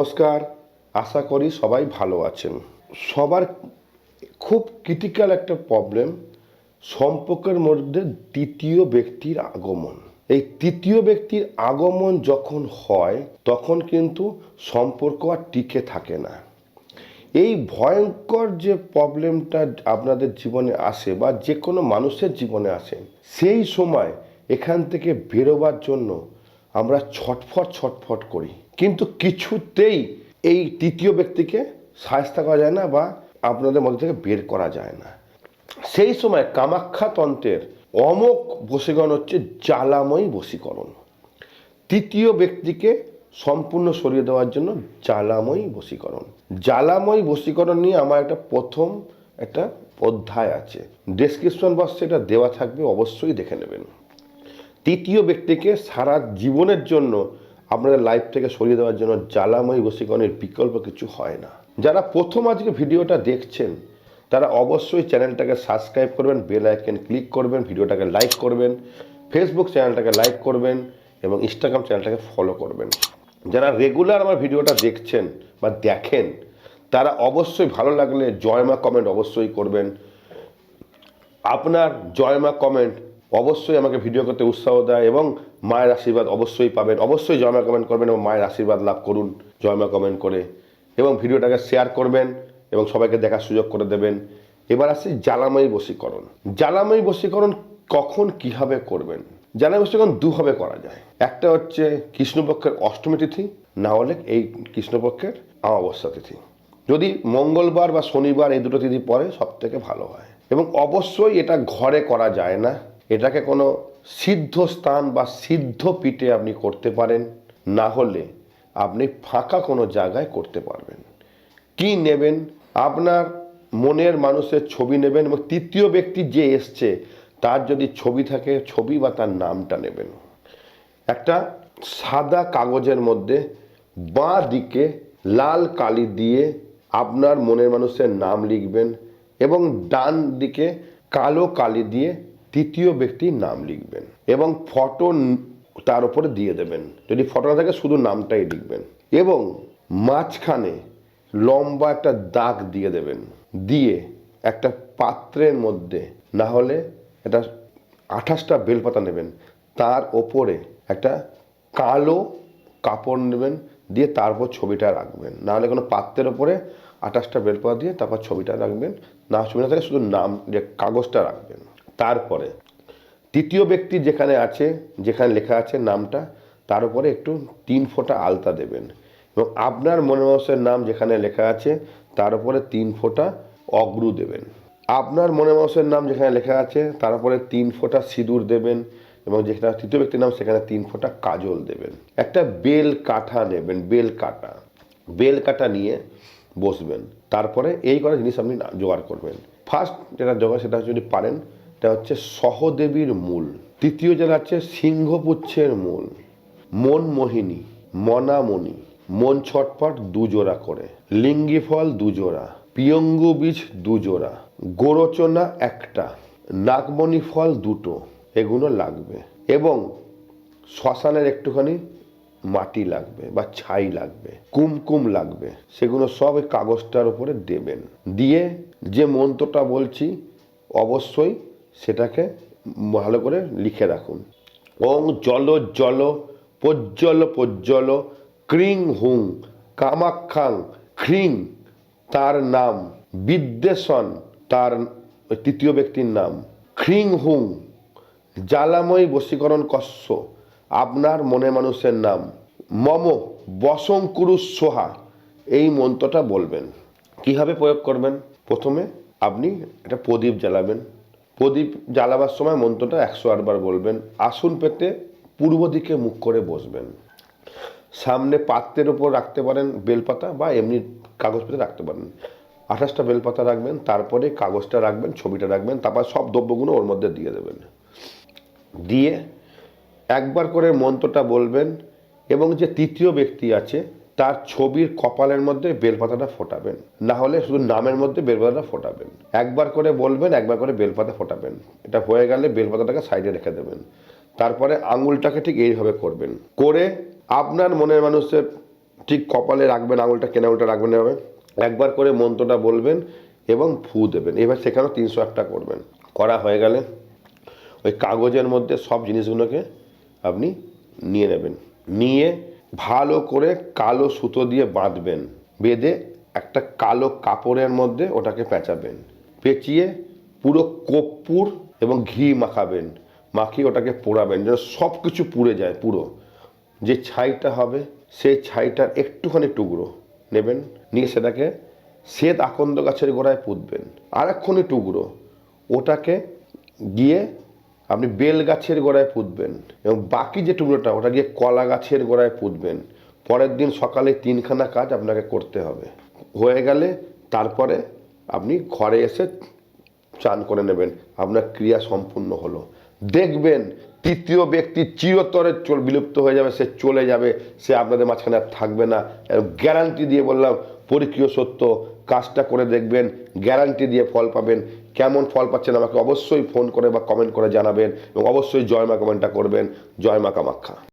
নমস্কার, আশা করি সবাই ভালো আছেন। সবার খুব ক্রিটিক্যাল একটা প্রবলেম সম্পর্কের মধ্যে তৃতীয় ব্যক্তির আগমন। এই তৃতীয় ব্যক্তির আগমন যখন হয়, তখন কিন্তু সম্পর্ক আর টিকে থাকে না। এই ভয়ঙ্কর যে প্রবলেমটা আপনাদের জীবনে আসে বা যে কোনো মানুষের জীবনে আসে, সেই সময় এখান থেকে বেরোবার জন্য আমরা ছটফট ছটফট করি। কিন্তু কিছুতেই এই তৃতীয় ব্যক্তিকে সাহায্য করা যায় না বা আপনাদের মধ্যে থেকে বের করা যায় না। সেই সময় কামাখ্যা তন্ত্রের অমোক বশীকরণ হচ্ছে জ্বালাময়ী বশীকরণ। তৃতীয় ব্যক্তিকে সম্পূর্ণ সরিয়ে দেওয়ার জন্য জ্বালাময়ী বশীকরণ। জ্বালাময়ী বশীকরণ নিয়ে আমার একটা প্রথম একটা অধ্যায় আছে। ডেসক্রিপশন বক্সে এটা দেওয়া থাকবে, অবশ্যই দেখে নেবেন। তৃতীয় ব্যক্তিকে সারা জীবনের জন্য আপনাদের লাইফ থেকে সরিয়ে দেওয়ার জন্য জ্বালাময়ী বশীকরণের বিকল্প কিছু হয় না। যারা প্রথম আজকে ভিডিওটা দেখছেন, তারা অবশ্যই চ্যানেলটাকে সাবস্ক্রাইব করবেন বেল আইকন ক্লিক করবেন, ভিডিওটাকে লাইক করবেন ফেসবুক চ্যানেলটাকে লাইক করবেন এবং ইনস্টাগ্রাম চ্যানেলটাকে ফলো করবেন। যারা রেগুলার আমার ভিডিওটা দেখছেন বা দেখেন, তারা অবশ্যই ভালো লাগলে জয়মা কমেন্ট অবশ্যই করবেন। আপনার জয়মা কমেন্ট অবশ্যই আমাকে ভিডিও করতে উৎসাহ দেয় এবং মায়ের আশীর্বাদ অবশ্যই পাবেন। অবশ্যই জয়মা কমেন্ট করবেন এবং মায়ের আশীর্বাদ লাভ করুন। জয়মা কমেন্ট করে এবং ভিডিওটাকে শেয়ার করবেন এবং সবাইকে দেখার সুযোগ করে দেবেন। এবার আসি জ্বালাময়ী বশীকরণ। জ্বালাময়ী বশীকরণ কখন কীভাবে করবেন? জ্বালাময়ী বশীকরণ দুভাবে করা যায়। একটা হচ্ছে কৃষ্ণপক্ষের অষ্টমী তিথি, না হলে এই কৃষ্ণপক্ষের অমাবস্যা তিথি। যদি মঙ্গলবার বা শনিবার এই দুটো তিথি পরে সব থেকে ভালো হয়। এবং অবশ্যই এটা ঘরে করা যায় না। এটাকে কোনো সিদ্ধ স্থান বা সিদ্ধ পিঠে আপনি করতে পারেন, না হলে আপনি ফাঁকা কোনো জায়গায় করতে পারবেন। কি নেবেন? আপনার মনের মানুষের ছবি নেবেন এবং তৃতীয় ব্যক্তি যে এসছে, তার যদি ছবি থাকে, ছবি বা তার নামটা নেবেন। একটা সাদা কাগজের মধ্যে বাঁ দিকে লাল কালি দিয়ে আপনার মনের মানুষের নাম লিখবেন এবং ডান দিকে কালো কালি দিয়ে তৃতীয় ব্যক্তির নাম লিখবেন এবং ফটো তার উপরে দিয়ে দেবেন। যদি ফটো না থাকে, শুধু নামটাই লিখবেন। এবং মাঝখানে লম্বা একটা দাগ দিয়ে দেবেন। দিয়ে একটা পাত্রের মধ্যে, না হলে এটা আঠাশটা বেলপাতা নেবেন। তার ওপরে একটা কালো কাপড় নেবেন, দিয়ে তারপর ছবিটা রাখবেন। না হলে কোনো পাত্রের ওপরে আঠাশটা বেলপাতা দিয়ে তারপর ছবিটা রাখবেন। না ছবি না থাকে, শুধু নাম যে কাগজটা রাখবেন। তারপরে, তৃতীয় ব্যক্তি যেখানে আছে, যেখানে লেখা আছে নামটা, তার উপরে একটু তিন ফোঁটা আলতা দেবেন। এবং আপনার মনে মানুষের নাম যেখানে লেখা আছে, তার উপরে তিন ফোঁটা অগ্রু দেবেন। আপনার মনে মানুষের নাম যেখানে লেখা আছে, তার উপরে তিন ফোঁটা সিঁদুর দেবেন এবং যেখানে তৃতীয় ব্যক্তির নাম, সেখানে তিন ফোঁটা কাজল দেবেন। একটা বেল কাঠা নেবেন, বেল কাটা। বেল কাটা নিয়ে বসবেন। তারপরে এই কটা জিনিস আপনি জোগাড় করবেন। ফার্স্ট যেটা জোগাড়, সেটা যদি পারেন এটা হচ্ছে সহদেবীর মূল। তৃতীয় যেটা হচ্ছে সিংহপুচ্ছের মূল। মনমোহিনী, মনামণি। মন ছটফট দুজোড়া করে। লিঙ্গি ফল দুজোড়া। পিয়ঙ্গু বীজ দুজোড়া। গোরচনা একটা। নাগমণি ফল দুটো। এগুলো লাগবে। এবং শ্মশানের একটুখানি মাটি লাগবে বা ছাই লাগবে। কুমকুম লাগবে। সেগুলো সব কাগজটার উপরে দেবেন। দিয়ে যে মন্ত্রটা বলছি, অবশ্যই সেটাকে ভালো করে লিখে রাখুন। ওং জল জল পজ্জল পজ্জল ক্রিং হুং কামাক্ষাং খ্রিং, তার নাম। বিদ্বেষণ, তার তৃতীয় ব্যক্তির নাম। খ্রিং হুং, জ্বালাময় বশীকরণ কস্য, আপনার মনে মানুষের নাম। মম বসঙ্কুরু সোহা, এই মন্ত্রটা বলবেন। কীভাবে প্রয়োগ করবেন? প্রথমে আপনি একটা প্রদীপ জ্বালাবেন। প্রদীপ জ্বালাবার সময় মন্ত্রটা একশো আটবার বলবেন, আসন পেতে পূর্ব দিকে মুখ করে বসবেন। সামনে পাত্রের উপর রাখতে পারেন বেলপাতা বা এমনি কাগজ পেতে রাখতে পারেন। আঠাশটা বেলপাতা রাখবেন, তারপরে কাগজটা রাখবেন, ছবিটা রাখবেন, তারপর সব দ্রব্যগুলো ওর মধ্যে দিয়ে দেবেন। দিয়ে একবার করে মন্ত্রটা বলবেন এবং যে তৃতীয় ব্যক্তি আছে তার ছবির কপালের মধ্যে বেলপাতাটা ফোটাবেন। না হলে শুধু নামের মধ্যে বেলপাতাটা ফোটাবেন। একবার করে বলবেন, একবার করে বেলপাতা ফোটাবেন। এটা হয়ে গেলে বেলপাতাটাকে সাইডে রেখে দেবেন। তারপরে আঙুলটাকে ঠিক এইভাবে করবেন। করে আপনার মনের মানুষের ঠিক কপালে রাখবেন, আঙুলটা কেনা আঙুলটা রাখবেন এভাবে। একবার করে মন্ত্রটা বলবেন এবং ফু দেবেন। এবার সেখানেও তিনশো একটা করবেন। করা হয়ে গেলে ওই কাগজের মধ্যে সব জিনিসগুলোকে আপনি নিয়ে নেবেন। নিয়ে ভালো করে কালো সুতো দিয়ে বাঁধবেন। বেঁধে একটা কালো কাপড়ের মধ্যে ওটাকে পেঁচাবেন। পেঁচিয়ে পুরো কর্পূর এবং ঘি মাখাবেন। মাখিয়ে ওটাকে পোড়াবেন, যেন সব কিছু পুড়ে যায় পুরো। যে ছাইটা হবে, সেই ছাইটার একটুখানি টুকরো নেবেন। নিয়ে সেটাকে শ্বেত আকন্দ গাছের গোড়ায় পুঁতবেন। আর টুকরো। ওটাকে গিয়ে আপনি বেল গাছের গোড়ায় পুঁতবেন এবং বাকি যে টুকরোটা, ওটা গিয়ে কলা গাছের গোড়ায় পুঁতবেন। পরের দিন সকালে তিনখানা কাজ আপনাকে করতে হবে। হয়ে গেলে তারপরে আপনি ঘরে এসে চান করে নেবেন। আপনার ক্রিয়া সম্পূর্ণ হলো। দেখবেন তৃতীয় ব্যক্তি চিরতরে চল, বিলুপ্ত হয়ে যাবে, সে চলে যাবে, সে আপনাদের মাঝখানে আর থাকবে না। গ্যারান্টি দিয়ে বললাম পরীক্ষীয় সত্য কাজটা করে দেখবেন গ্যারান্টি দিয়ে ফল পাবেন। কেমন ফল পাচ্ছেন আমাকে অবশ্যই ফোন করে বা কমেন্ট করে জানাবেন এবং অবশ্যই জয় মা কমেন্টটা করবেন। জয় মা কামাখ্যা।